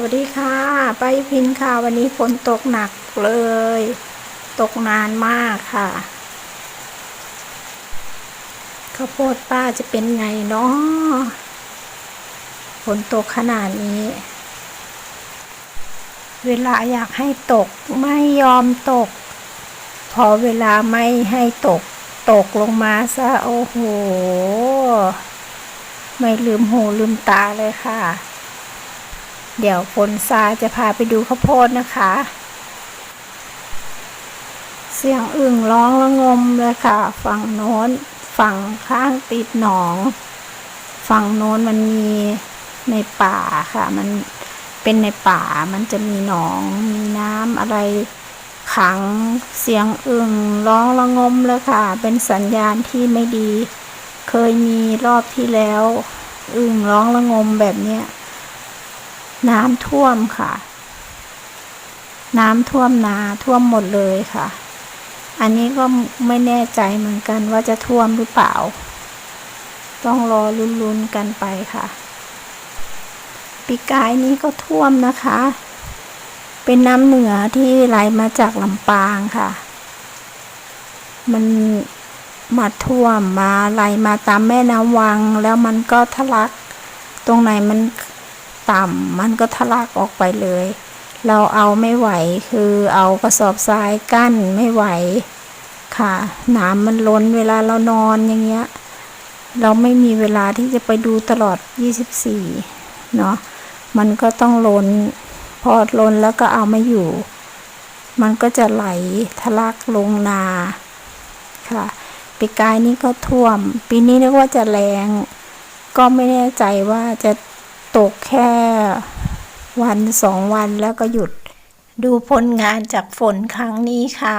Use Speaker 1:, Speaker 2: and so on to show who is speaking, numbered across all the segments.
Speaker 1: วัสดีค่ะไปพินค่ะ วันนี้ฝนตกหนักเลย ตกนานมากค่ะ ข้าวโพดป้าจะเป็นไงเนาะฝนตกขนาดนี้ เวลาอยากให้ตกไม่ยอมตก พอเวลาไม่ให้ตก ตกลงมาซะ โอ้โห ไม่ลืมหูลืมตาเลยค่ะ เดี๋ยวฝนซาจะพาไปดูข้าวโพดนะคะ เสียงอึ่งร้องระงมเลยค่ะ ฝั่งโน้น ฝั่งข้างติดหนอง ฝั่งโน้นมันมีในป่าค่ะ มันเป็นในป่ามันจะมีหนอง มีน้ำอะไรขังเสียงอึ่งร้องระงมเลยค่ะ เป็นสัญญาณที่ไม่ดี เคยมีรอบที่แล้ว อึ่งร้องระงมแบบเนี้ย น้ำท่วมค่ะ น้ำท่วมนาท่วมหมดเลยค่ะ อันนี้ก็ไม่แน่ใจเหมือนกันว่าจะท่วมหรือเปล่า ต้องรอลุ้นๆกันไปค่ะ ปีกายนี้ก็ท่วมนะคะ เป็นน้ำเหนือที่ไหลมาจากลำปางค่ะ มันมาท่วมมาไหลมาตามแม่น้ำวังแล้วมันก็ทะลัก ตรงไหนมัน ต่ำมันก็ทะลักออกไปเลย เราเอาไม่ไหวคือเอากระสอบทรายกั้นไม่ไหว ค่ะน้ำมันล้นเวลาเรานอนอย่างเงี้ย เราไม่มีเวลาที่จะไปดูตลอด 24 เนาะมันก็ต้องล้น พอล้นแล้วก็เอาไม่อยู่ มันก็จะไหลทะลักลงนาค่ะปีกายนี้ก็ท่วม ปีนี้นึกว่าจะแรง ก็ไม่แน่ใจว่าจะ ตกแค่วันสองวันแล้วก็หยุด ดูผลงานจากฝนครั้งนี้ค่ะ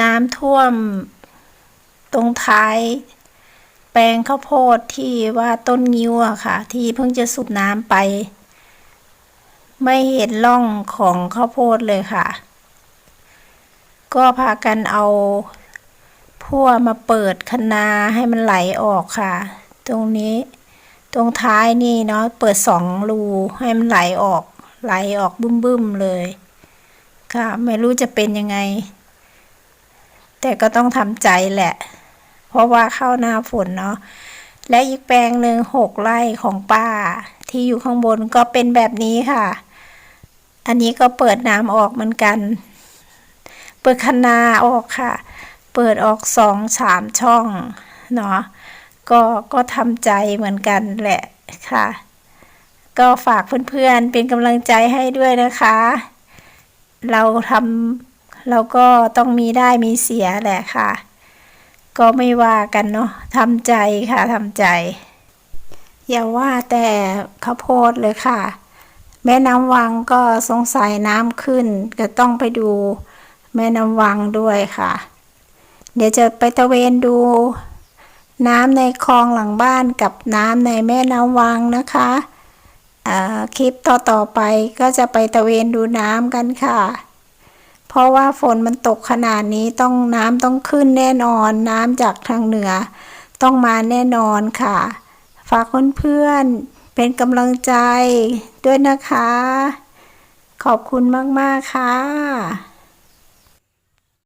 Speaker 1: น้ำท่วมตรงท้าย แปลงข้าวโพดที่ว่าต้นงิ้วอะค่ะ ที่เพิ่งจะสูบน้ำไป ไม่เห็นร่องของข้าวโพดเลยค่ะ ก็พากันเอาพั่วมาเปิดคนาให้มันไหลออกค่ะ ตรงนี้ ตรงท้ายนี่เนาะเปิดสองรูให้มันไหลออก ไหลออกบึ้มๆเลย ค่ะ ไม่รู้จะเป็นยังไง แต่ก็ต้องทำใจแหละ เพราะว่าเข้าหน้าฝนเนาะและอีกแปลงหนึ่งหกไร่ของป้า ที่อยู่ข้างบนก็เป็นแบบนี้ค่ะ อันนี้ก็เปิดน้ำออกเหมือนกัน เปิดคนาออกค่ะ เปิดออกสองสามช่องเนาะ ก็ก็ทำใจเหมือนกันแหละค่ะ ก็ฝากเพื่อนๆเป็นกำลังใจให้ด้วยนะคะ เราทำเราก็ต้องมีได้มีเสียแหละค่ะ ก็ไม่ว่ากันเนาะทำใจค่ะทำใจ อย่าว่าแต่ข้าวโพดเลยค่ะ แม่น้ำวังก็สงสัยน้ำขึ้น ก็ต้องไปดูแม่น้ำวังด้วยค่ะ เดี๋ยวจะไปตะเวนดู น้ำในคลองหลังบ้านกับน้ำในแม่น้ำวังนะคะคลิปต่อๆไปก็จะไปตะเวนดูน้ำกันค่ะ เพราะว่าฝนมันตกขนาดนี้ต้องน้ำต้องขึ้นแน่นอน น้ำจากทางเหนือ ต้องมาแน่นอนค่ะ ฝากเพื่อนๆเป็นกำลังใจด้วยนะคะ ขอบคุณมาก ๆ ค่ะ